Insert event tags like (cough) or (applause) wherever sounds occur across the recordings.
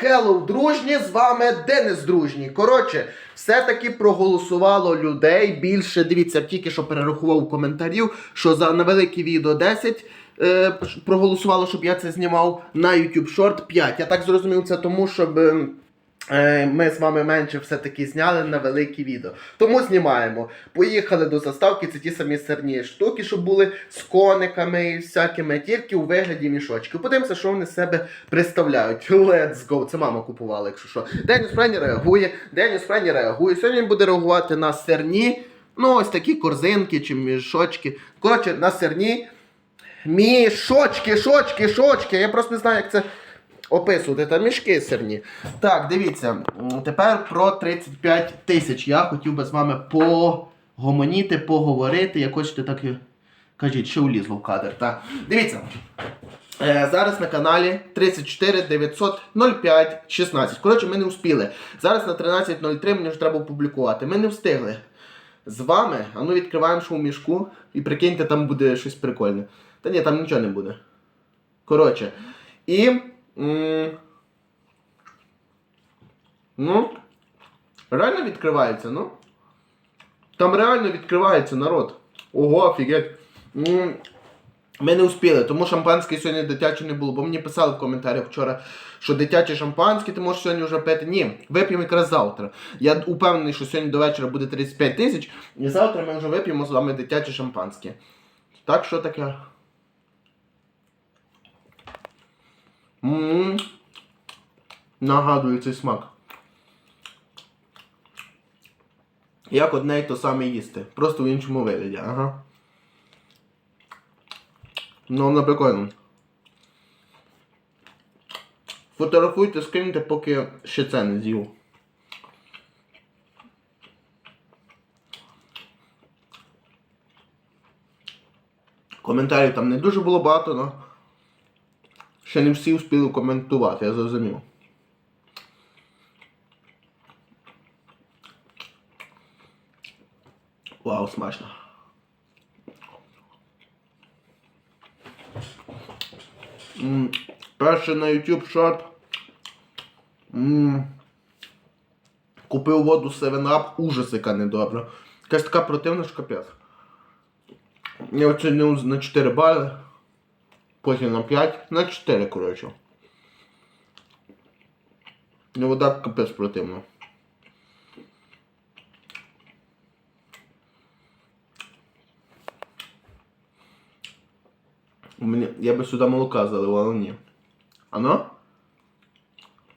Хеллоу, дружні, з вами Денис Дружній. Коротше, все-таки проголосувало людей більше. Дивіться, тільки що перерахував коментарів, що за невелике відео 10 е, проголосувало, щоб я це знімав на YouTube Short 5. Я так зрозумів це тому, щоб. Е, Ми з вами менше все-таки зняли на великі відео. Тому знімаємо. Поїхали до заставки, це ті самі сирні штуки, що були з кониками і всякими, тільки у вигляді мішочків. Подивимося, що вони себе представляють. Let's go. Це мама купувала, якщо що. Деніс Френі реагує, Деніс Френі реагує. Сьогодні він буде реагувати на сирні, ну ось такі корзинки чи мішочки. Коротше, на сирні. Мішочки, шочки, шочки. Я просто не знаю, як це описувати. Там мішки сирні. Так, дивіться. Тепер про 35 тисяч. Я хотів би з вами погомоніти, поговорити. Як хочете, так і кажіть, що влізло в кадр. Так. Дивіться. Е, зараз на каналі 34 900 05 16. Коротше, ми не встигли. Зараз на 13.03 мені вже треба опублікувати. Ми не встигли. З вами, а ну відкриваємо в мішку і прикиньте, там буде щось прикольне. Та ні, там нічого не буде. Коротше. І. Ну. Реально відкривається, ну. Там реально відкривається народ. Ого, офігеть. Ми не успіли, тому шампанське сьогодні дитяче не було, бо мені писали в коментарях вчора, що дитяче шампанське ти можеш сьогодні вже пити. Ні, вип'ємо якраз завтра. Я упевнений, що сьогодні до вечора буде 35 тисяч, і завтра ми вже вип'ємо з вами дитяче шампанське. Так, що таке? М Нагадую цей смак. Як одне й то саме їсти. Просто в іншому вигляді, ага. Ну, воно. Фотографуйте, скиньте, поки ще це не з'їв. Коментарів там не дуже було багато, але ще не всі встигли коментувати, я зрозумів. Вау, смачно. М, Перше на YouTube шорт. Купив воду 7up, ужас яка недобра. Якась така противна що капець. Я оцінив на 4 бали. Потім на 5, на 4, коротше. Ну вода капець противна. Мені, я би сюди молока залив, але ні. Ано?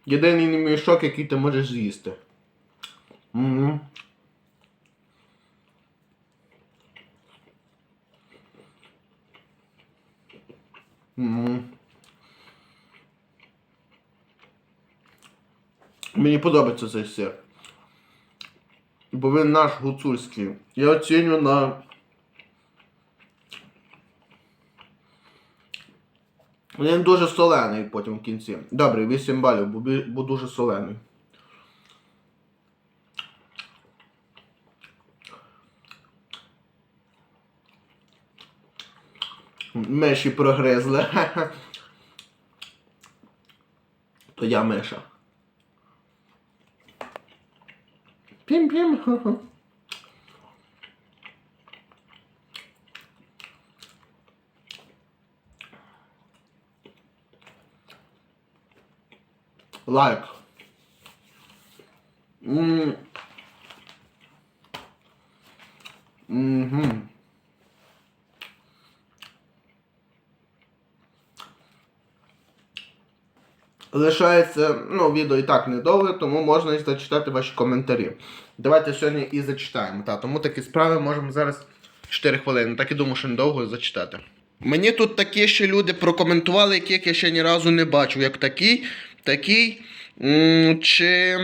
Єдиний мішок, який ти можеш з'їсти. Угу. Угу. Мені подобається цей сир. Бо він наш гуцульський. Я оцінюю на Він дуже солений потім в кінці. Добре, 8 балів, бо дуже солений. Миші прогризли. (laughs) То я миша. Пім-пім. Лайк. М. Лишається, ну, відео і так недовго, тому можна і зачитати ваші коментарі. Давайте сьогодні і зачитаємо. Та, тому такі справи можемо зараз 4 хвилини. Так і думаю, що недовго зачитати. Мені тут такі ще люди прокоментували, яких я ще ні разу не бачив, як такий, такий, чи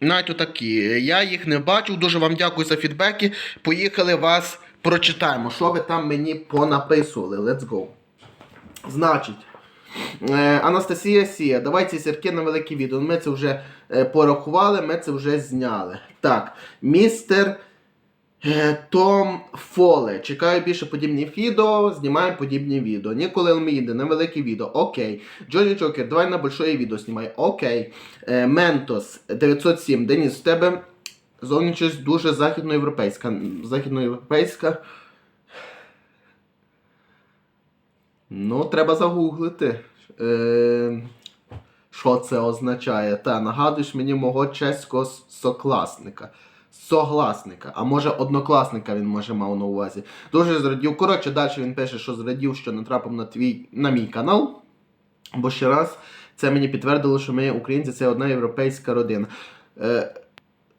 навіть отакі. Я їх не бачив. Дуже вам дякую за фідбеки. Поїхали вас прочитаємо. Що ви там мені понаписували? Let's go. Значить. Е, Анастасія Сія, давай ці сірки на велике відео. Ми це вже е, порахували, ми це вже зняли. Так, містер Е, Том Фоле. Чекаю більше подібних відео, знімаємо подібні відео. Ніколи Елміде, невелике відео. Окей. Джоні Джокер, давай на большое відео знімай. Окей. Ментос 907. Деніс, в тебе зовнішність дуже західноєвропейська. Західноєвропейська. Ну, треба загуглити. Е, що це означає? Та, нагадуєш мені мого чеського сокласника. Согласника, а може однокласника він може мав на увазі. Дуже зрадів. Коротше, далі він пише, що зрадів, що натрапив на твій на мій канал. Бо ще раз це мені підтвердило, що ми, українці, це одна європейська родина. Е,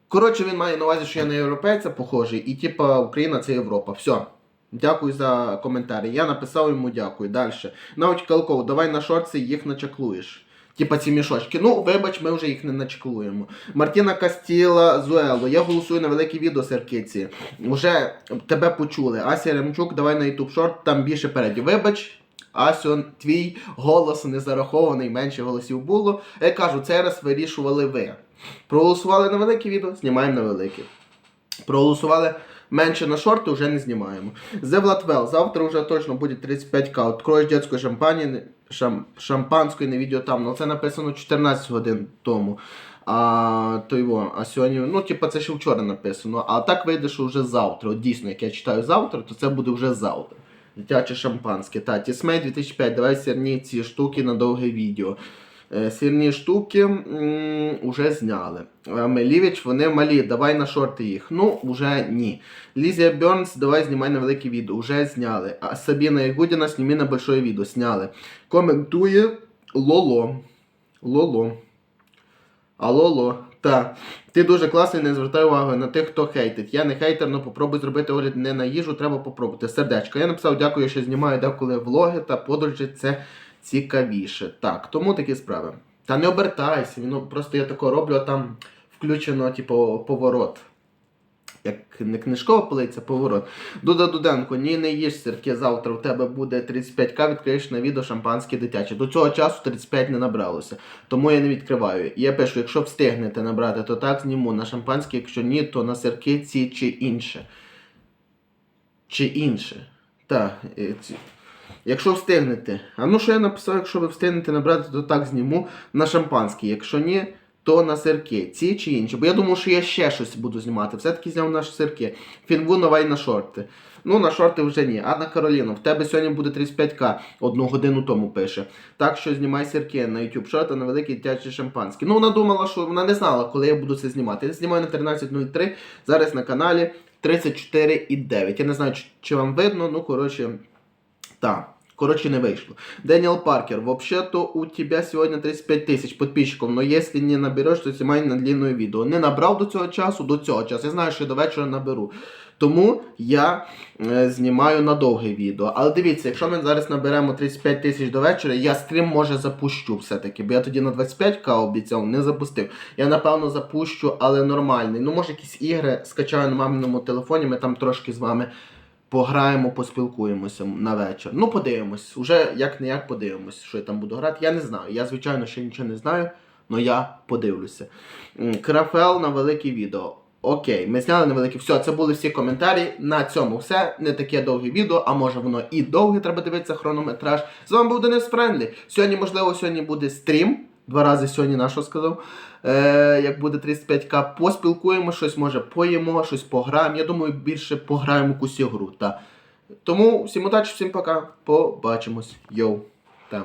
коротше, він має на увазі, що я на європейця похожий, і типа Україна це Європа. Все. Дякую за коментарі. Я написав йому дякую. Далі. Навіть Калков, давай на шорці їх начаклуєш. Типа ці мішочки. Ну, вибач, ми вже їх не начаклуємо. Мартіна Кастіла Зуело. Я голосую на велике відео Серкиці. Уже тебе почули. Ася Ремчук, давай на YouTube шорт, там більше переді. Вибач. Асю, твій голос не зарахований, менше голосів було. Я кажу, цей раз вирішували ви. Проголосували на велике відео, знімаємо на велике. Проголосували менше на шорти, вже не знімаємо. The Vlatwell, завтра вже точно буде 35к. Откроєш дитячої шампані, шам, шампанської на відео там. Ну це написано 14 годин тому. А, то його, а сьогодні, ну, типа, це ще вчора написано. А так вийде, що вже завтра. От дійсно, як я читаю завтра, то це буде вже завтра. Дитяче шампанське. Та, Тісмей 2005, давай сірні ці штуки на довге відео. Е, Сірні штуки м, уже зняли. Мелівіч, вони малі, давай на шорти їх. Ну, вже ні. Лізія Бернс, давай знімай на велике відео. Уже зняли. А Сабіна Ягудіна, сніми на большое відео. Сняли. Коментує Лоло. Лоло. А Лоло. Та. Ти дуже класний, не звертай уваги на тих, хто хейтить. Я не хейтер, але попробуй зробити огляд не на їжу, треба попробувати. Сердечко. Я написав, дякую, що знімаю деколи влоги та подорожі. Це цікавіше. Так, тому такі справи. Та не обертайся, ну просто я тако роблю, а там включено, типу, поворот. Як не книжкова полиця, поворот. Дуда Дуденко, ні, не їж сирки, завтра у тебе буде 35к, відкриєш на відео шампанське дитяче. До цього часу 35 не набралося, тому я не відкриваю. Я пишу, якщо встигнете набрати, то так зніму на шампанське, якщо ні, то на сирки ці чи інше. Чи інше. Так. е. Якщо встигнете. А ну що я написав, якщо ви встигнете набрати, то так зніму на шампанське. Якщо ні, то на сирки. Ці чи інші. Бо я думав, що я ще щось буду знімати. Все-таки зняв на сирки. Фінву давай на шорти. Ну, на шорти вже ні. Анна Кароліна, в тебе сьогодні буде 35к, одну годину тому пише. Так що знімай сирки на YouTube шорти на великий дитячий шампанський. Ну, вона думала, що вона не знала, коли я буду це знімати. Я знімаю на 13.03, зараз на каналі 34,9. Я не знаю, чи вам видно, ну, коротше, так. Короче, не вышло. Дэниел Паркер, вообще-то у тебя сегодня 35 тысяч подписчиков, но если не наберешь, то снимай на длинное відео. Не набрав до цього часу, до цього часу. Я знаю, що до вечора наберу. Тому я е, знімаю на довге відео. Але дивіться, якщо ми зараз наберемо 35 тисяч до вечора, я стрім може запущу все-таки. Бо я тоді на 25к обіцяв, не запустив. Я напевно запущу, але нормальний. Ну, може, якісь ігри скачаю на маминому телефоні, ми там трошки з вами пограємо, поспілкуємося на вечір. Ну, подивимось. Уже як не як подивимось, що я там буду грати. Я не знаю. Я, звичайно, ще нічого не знаю, але я подивлюся. Крафел на велике відео. Окей, ми зняли на велике. Все, це були всі коментарі. На цьому все. Не таке довге відео, а може воно і довге, треба дивитися хронометраж. З вами був Денис Френдлі. Сьогодні, можливо, сьогодні буде стрім. Два рази сьогодні на що сказав. Е, як буде 35к, поспілкуємо, щось може поїмо, щось пограємо. Я думаю, більше пограємо якусь ігру. Та. Тому всім удачі, всім пока. Побачимось. Йоу. Там.